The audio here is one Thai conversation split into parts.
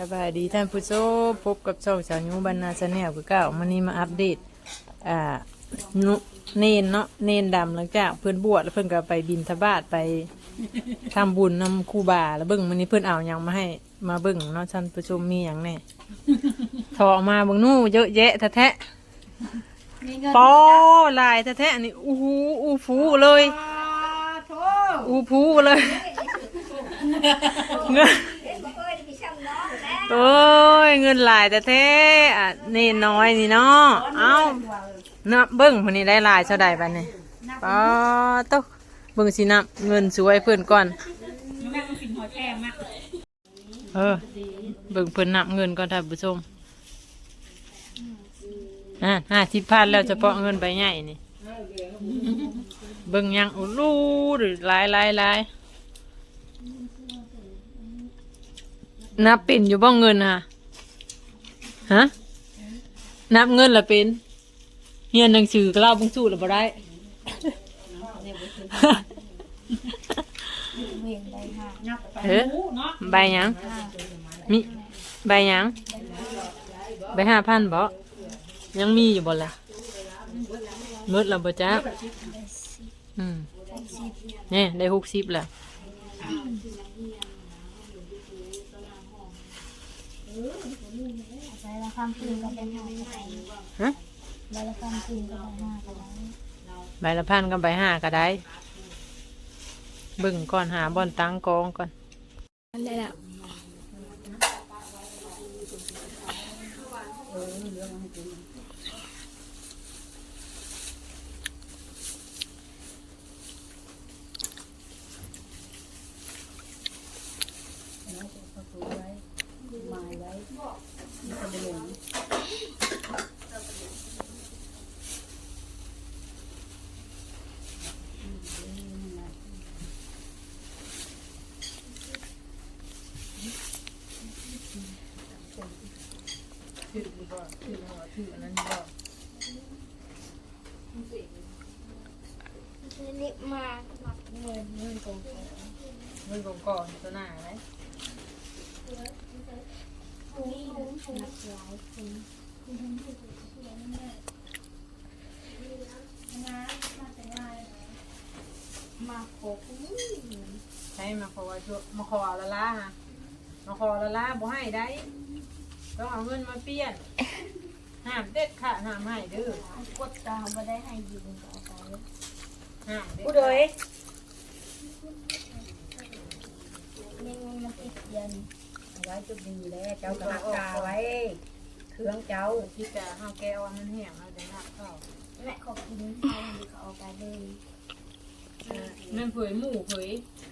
สบายดีท่านผู้ชมพบกับช่องสาวยูบรรณาชาแนลคือเก่าวันนี้มาอัปเดตอ่านุเนนเนาะเนนดำหลังจากเพื่อนบวชแล้วเพื่อนก็ไปบินทบาทไปทำบุญนำครูบาแล้วเบิ่งวันนี้เพื่อนเอาหยังมาให้มาเบิ่งเนาะท่านผู้ชมมีอย่างแน่ถอออกมาเบิ่งนู่เยอะแยะแท้ๆปอลายแท้ๆอันนี้อู้หูอู้ฟูเลยอู้ฟูเลยเงิน โอ้ยเงินหลายแต่แท้อะนี่น้อยนี่เนาะเอาเนาะเบิ้งคนนี้ได้หลายเท่าใดบัดนี้ป้าต๊กเบิ้งสินับเงินสวยเพิ่อนก่อนเออเบิ้งเพิ่นนับเงินก่อนท่านผู้ชมอ่าห้าสิบพันแล้วเฉพาะเงินใบใหญ่นี่ เบิ้งยังอู้รูหรือหลายหลายหลาย นับเป็นอยู่บ้องเงินค่ะฮะ นับเงินละเป็นเฮียนหนังสือก็เล่าบุ้งสู้ละบ่ได้เฮ้ใบหยังมีใบหยังใบห้าพันบ่ยังมีอยู่บ่ล่ะมืดและบ่จ้าอืมเนี่ยได้หกสิบแล้วใบละ ความคืนก็เป็นห้าฮะใบละความคืนก็เป็นห้าก็ได้ใบละพันกับใบห้าก็ได้เบิ่งก่อนหาบอนตั้งกองก่อน นั่นแหละ นี่มาหมักเงินเงินกอง เงิน ก่อนตัวหน้าไหมนี่นักหลายมาโคกใช้มาขอช่วยมาขอละล่าฮะมาขอละล่าบ่ให้ได้ ต้องเอาเงินมาเปลี่ยนห้ามเด็ดขาดห้ามให้เด้อกดตาไม่ได้ให้ยืมต่อไปห้ามเด็ดผู้โดย นี่ เงินมันติดเย็นเอาไว้จุดดีแล้ว เจ้ากระหักกาไว้เครื่องเจ้าที่จะห้าแก้วมันแห้งแล้วจะหักเข้าแม่ขอกินข้าวดีเขาเอาไปเลยเออนั่นเผยหมูเผย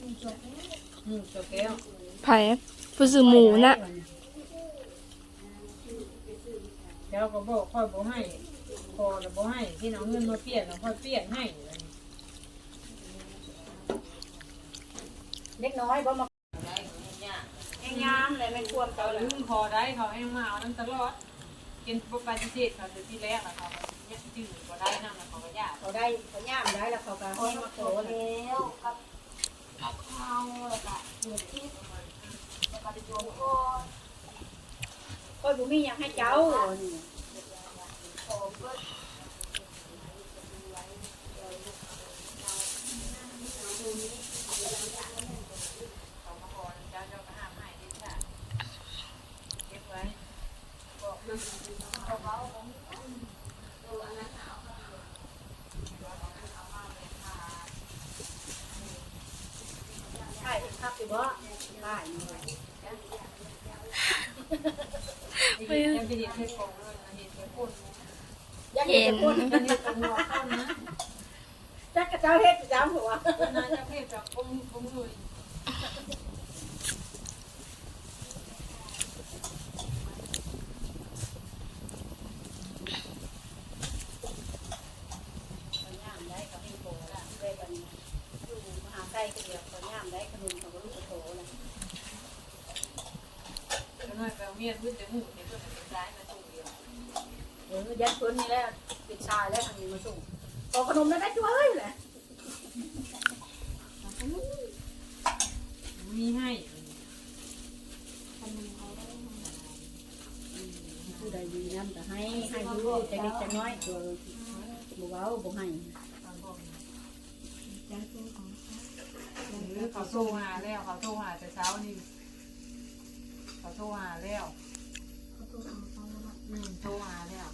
มีจบแล้วหมูตัวแก้วไผ่ผู้ซื้อหมูนะเจ้าก็บอกค่อยบ่ให้พอแล้วบ่ให้ที่เอาเงินมาเปลี่ยนแล้วค่อยเปลี่ยนให้เล็กน้อยบ่มา แงามเลยไม่ควรเขาลืมพอได้เขาให้มาเอานั่นตลอดกินปปฏิเสธเขาจะที่แรกแล้วเขาเนี่ยจืดก็ได้นั่นแล้วเขาก็ยากเขาได้เขาย่ามได้แล้วเขาก็พอให้มามาโตโตเลยแล้วกับกับข้าวแล้วก็เดือดทิพย์แล้วก็ไปโยมก็ก็บุมีหยังให้เจ้า ใช่ครับสิบ่ได้ยังไปเห็นเทศของเลยเห็นเทศคนยังเห็นคนอันนี้ตัวหัวคนนะจักกระเจ้าเฮ็ดจ้าหัวน่าจะเทศจากอมอมเลยย่ามได้ก็ให้โตละเว้ยบัดนี้อยู่ ไส้ก็เดียวก็ย่ามได้ขนมเขาก็ลูกกระโตเลยก็น้อยไปเอาเมียนพื้นแต่หมูเนี่ยเพื่อนเป็นร้ายมาตู้เดียวเออยัดคนนี่แหละปิดชายแล้วทางนี้มาส่งขอขนมได้ไหมช่วยแหละมีให้ขนมเขาได้ใดดีน้ำก็ให้ให้อยู่ใจเล็กใจน้อยตัวบ่เว้าบ่ให้ รือเขาโทรหาแล้วเขาโทรหาแต่เช้านี่เขาโทรหาแล้วเขาตัวเอาเขาแล้วอืมโทรหาแล้ว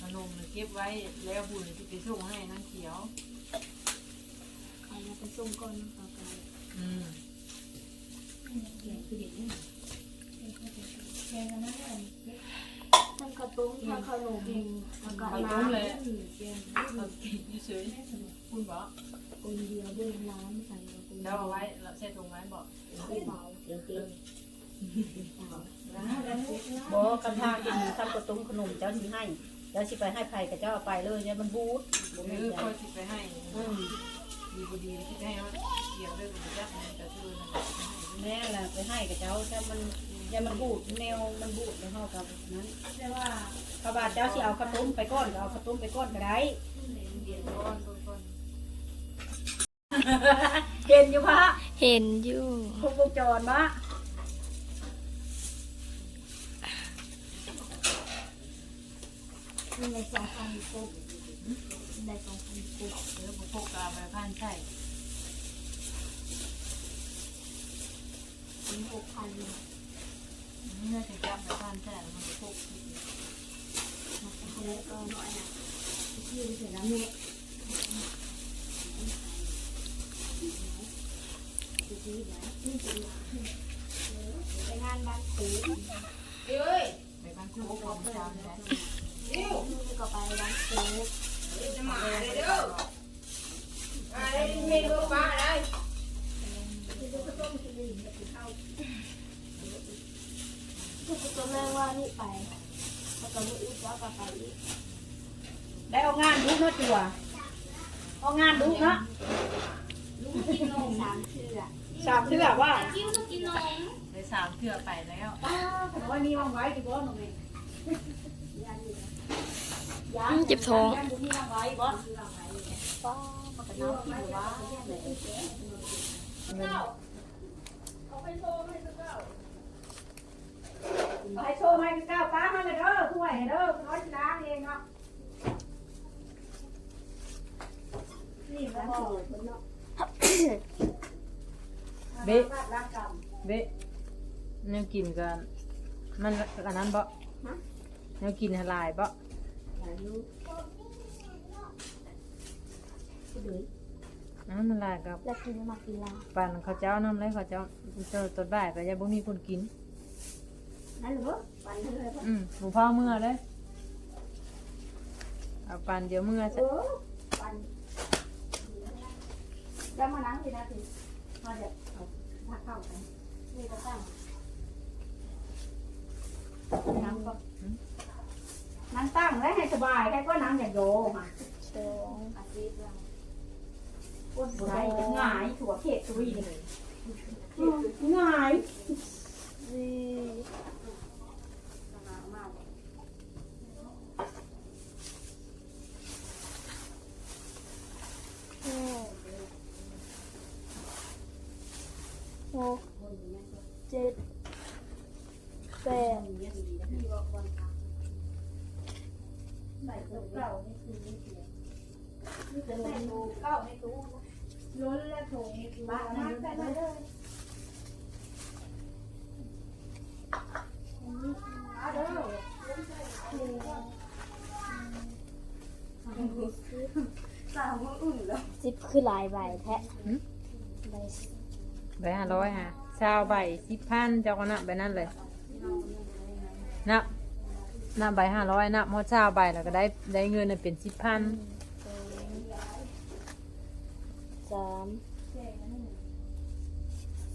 ขนมน่ะเก็บไว้แล้วบุญที่ไปส่งให้นั่งเขียวเขามาไปส่งก่อนเอาไปอืม ทั้งข้าวต้มทั้งขนมแล้วก็เขาน้ต้มเลยเขากินเฉยๆคุณบอกคนเดียวด้วยน้ำใส่คนแล้วเอาไว้เราใส่ถุงไว้บอกเบาบ่กันทางกินทำกระตุ้มขนมเจ้าสิให้ แล้วสิไปให้ไผกับเจ้าเอาไปเลยเนี่ยมันบูดบ่หแม่รือคอยติไปให้อืม ดีบุดีที่ให้เขาเกี่ยวด้วยบุญยักษ์มันจะช่วยนั่แหละแม่ล่ะไปให้กับเจ้าถ้ามันอย่ามันบูดแนวมันบูดแล้วเฮากับนั้นแต่ว่าพระบาทเจ้าสิเอาข้าวต้มไปก้อนก็เอาข้าวต้มไปก้อนก็ได้เดียก้อนก้อนเห็นอยู่พระเห็นอยู่คงวงจรมาในสองพันปุ๊บในสองพันปุ๊บ พวกกาไปพันใช่เป็นหกพันนี่น่าจะจับไปพันใช่มันพวกแล้วก็น้อยนะที่เสร็จแล้วเนี่ยไปงานบ้านครูไปพันคู่ของชาวนี่แหละก็ไปบ้านครู คือตัวแม่ว่านี่ไปแล้วก็มืออีกแล้วก็ไปอีกได้เอางานดูเนาะจัวเอางานดูเนาะกินนมสามเทื่อสามเทื่อว่ากิ้วก็กินนมไปสามเทื่อไปแล้วป้าแต่ว่ามีวางไว้ดีบ่หนูนี่อืมเจ็บท้อง ยันบ่มีวางไว้บ่ป้าปกติน้ำกินว่าให้โชว์ให้ก้าวป้ามาเลยเด้อถ้วยให้เด้อน้อยสิล้างเองเนาะนี่มันบ่เนาะเบ๊ะล้างกรรมเบ๊ะเนี่ยกินกันมันอันนั้นบ่เนี่ยกินหลายบ่ อันนั้นมันลายกับแล้วกินมากินลาปั่นข้าวเจ้าน้ำไรข้าวเจ้าเจ้าต้นบ่ายก็ยังบ่มีคนกินนั่นเหรอวันนี้เลยอืมหมูพ่อเมื่อเลยเอาปั่นเดี๋ยวเมื่อเอจะอวันแล้วมานั่งสินะสิมาเดี๋ยวเอาผักเข้ากันนี่ก็ตั้งนั่งก็นั่งตั้งแล้วให้สบายใครก็นั่งอย่าโยมาสองอาทิตย์ละ ก้นไง่ายถั่วเขตตุยเลยง่าย สี่ ห้าหกเจ็ดแปด ใส่ตัวเก่านี่คือนี่เสียนี่เป็นใส่ตัวเก่าในตู้ล้นและถุงบ้านนั่นไปเลยเอาเด้อ สาวมืออุ่นแล้วสิบคือหลายใบแท้ใบใบห้าร้อยฮะชาวใบสิบพันเจ้าก็นับใบนั้นเลยนับนับใบห้าร้อยนับหมดชาวใบแล้วก็ได้ได้เงินน่ะเป็นสิบพันสองสาม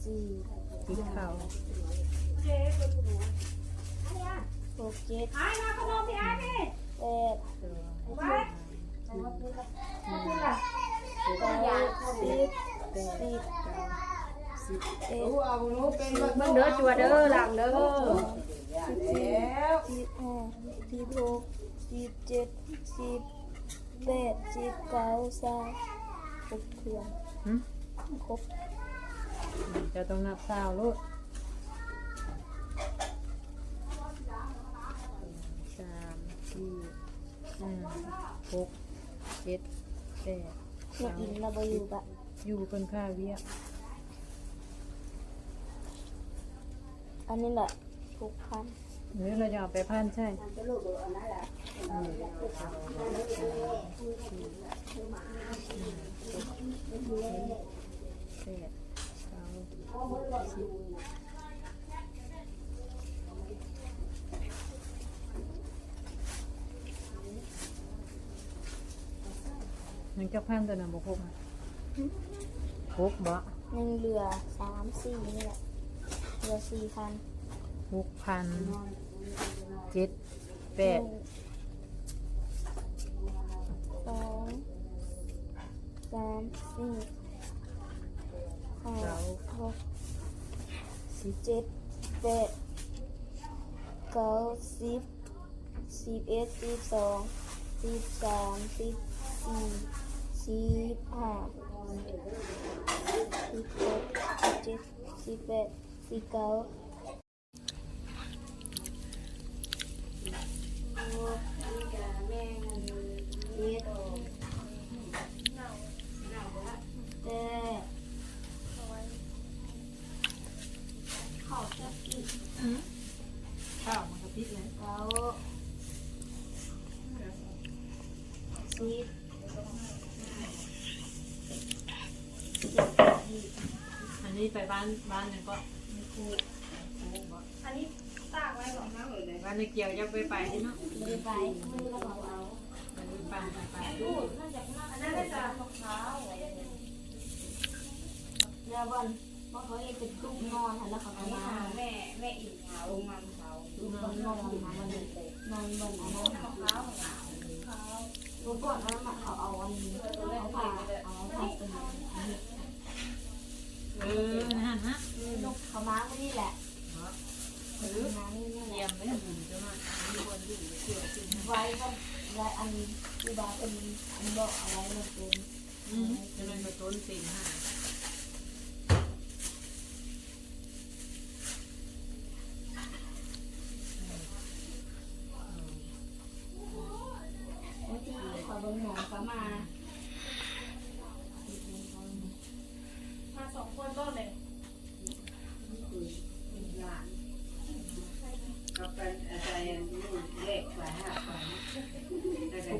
สี่ติดเขาหกเจ็ดไอ้มาขนมพี่ไอ้พี่แปดไปคุณล่ะ เบิ่งเด้อจัวเด้อหลังเด้อสิบสี่สิบห้าสิบหกสิบเจ็ดสิบแปดสิบเก้าสามหบเถื่อนครบจะต้องนับสาวลูกสามสี่หก เจ็ดแปดแม่อินเราบ่อยู่ปะอยู่เป็นค่าเวียอันนี้แหละหกพันหรือเราจะเอาไปพันใช่แปดเก้าสิบ มันจะพันตัวนั้นบ่ครบอะครบบ่ยังเหลือสามสี่นี่แหละเหลือสี่พันหกพันเจ็ดแปดหนึ่งสองสามสี่ห้าหกสิบเจ็ดแปดเก้าสิบสิบเอ็ดสิบสองสิบสามสิบสี่ สิบห้าสิบหกสิบเจ็ดสิบแปดสิบเก้าเจ็ดแปดข้าวมันกระพริบเลยเก้าสิบ อันนี้ ไปบ้านบ้านเนี่ยก็อันนี้ตากไว้ก่อนนะเลยบ้านในเกี่ยวยังไปไปที่เนาะมือไปมือแล้วก็เอาไปไปไปไปอันนั้นได้จ้ะเดี๋ยวบอลบอลเขาเองเป็นลูกนอนหันแล้วเขาอัก็นนี้มาหาแม่แม่อิ่มขาวลงมาเช้าลูกบอลนอนหันมามันนอนบนอันนั้นขาวขาวลูกก่อนนั้นมาเขาเอาอันนี้เขาผ่าเอาผ่าเป็นอันนี้ เออนั่นฮะลูกเขามาไม่นี่แหละมาไม่นี่แหเยี่ยมเลยบุญจะมามีคนอยู่เกี่ยวจริงไว้ก็ไว้อันที่บาเป็นอันบอกอะไรมันเป็นอืมจะเป็นมาต้นติ่งฮะ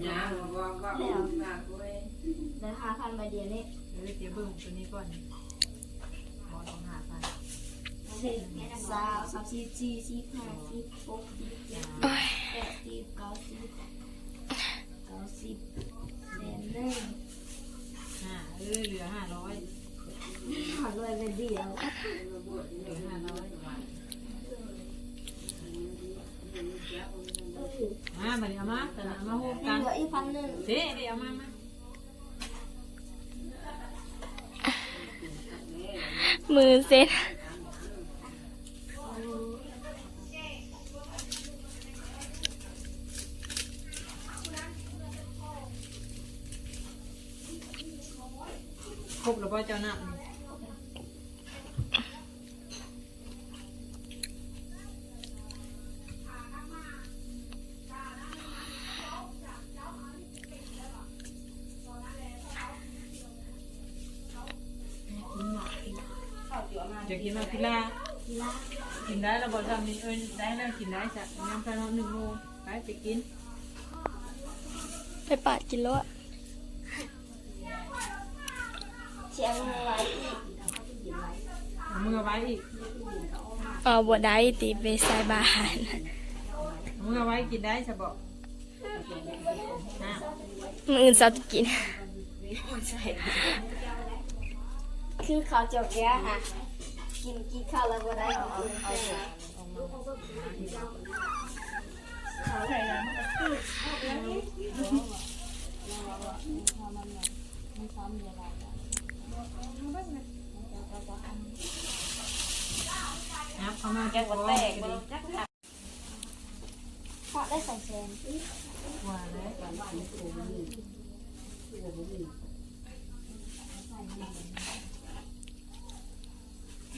แต่กันยาวว่าว่าอุ่นมากเว้ยแล้วหาพันใบเดียวนี่เดี๋ยวเดี๋ยวเบิ่งตัวนี้ก่อนขอลองหาไปสิบสามสามสี่สี่สี่ห้าสิบหกสิบเจ็ดแปดสิบเก้าสิบเก้าสิบแสนหนึ่งห้าเออเหลือห้าร้อยห้ารวยเป็นเดียวเหลือห้าร้อย มาบัดนี้เอามาแต่เอามาโฮมเหกันลืออีกพันหนึ่งเด้เดี๋ยวเอามามามือเซ็ต จะกินมาพิลาทีละกินได้แล้วบอกทำนี่เอ้ยได้แล้วกินได้จ้ะน้ำไปน้องหนึ่งโลไปไปกินไปปาดกินแล้วอะเชียงไว้อีกเอามือเอาไว้อีกเอาบัวได้ตีไปใส่บาหารเอามือเอาไว้กินได้จะบอกนะมืออื่นเสาจะกินคือข้าวเจียวแก่ค่ะ กินกินข้าวแล้วก็ได้เอาเอาเอาเขาใส่ยังนับเข้ามาแกงแตกเลยพราะได้สองแสนว่าแล้วจะ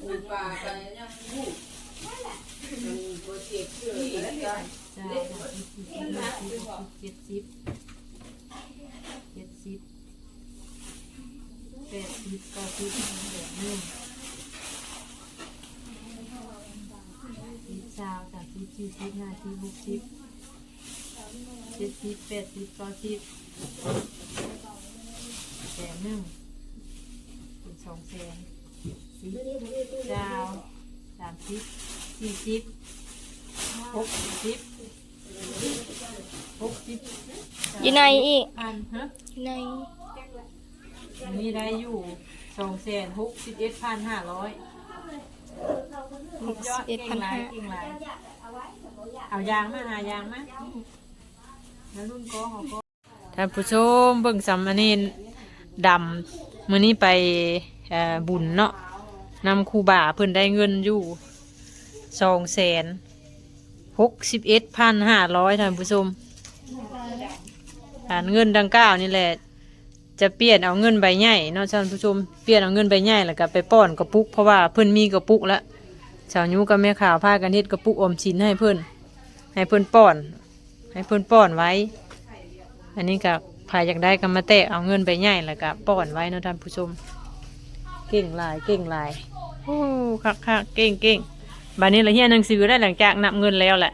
พูป่าไปยังพูดมันโปรเจกต์ชื่ออะไรกันเจ้าเจ็ดสิบเจ็ดสิบแปดสิบเก้าสิบแบบนึงสิบสาวสามสิบสี่สิบห้าสิบหกสิบเจ็ดสิบแปดสิบเก้าสิบแสนหนึ่งเป็นสองแสน สิบเจ้าสามสิบสี่สิบหกสิบหกสิบอยู่ในอีกพันฮะอยู่ในมีได้อยู่สองแสนหกสิบเอ็ดพันห้าร้อยหกสิบเอ็ดพันห้าเก่งหลายเอายางมาหายางมาแล้วรุ่นก็เขาก็ท่านผู้ชมเบิ่งสำอันนี้ดำมื้อนี้ไปเอ่อบุญเนาะ นำครูบาเพิ่นได้เงินอยู่สองแสนหกสิบเอ็ดพันห้าร้อยท่านผู้ชมฐานเงินดังกล่าวนี่แหละ จะเปลี่ยนเอาเงินใบใหญ่เนาะท่านผู้ชมเปลี่ยนเอาเงินใบใหญ่แล้วก็ไปป้อนกระปุกเพราะว่าเพิ่นมีกระปุกแล้วชาวยูกับแม่ข่าวพากันเฮ็ดกระปุกอมสินให้เพิ่นให้เพิ่นป้อน ให้เพิ่นป้อนไว้ อันนี้ก็พายอยากได้ก็มาแตะเอาเงินใบใหญ่แล้วก็ป้อนไว้เนาะท่านผู้ชม เก่งหลายเก่งหลาย โอ้คักคักๆเก่งเก่งบัดนี้เราเฮียนหนังสือได้หลังจากนับเงินแล้วแหละ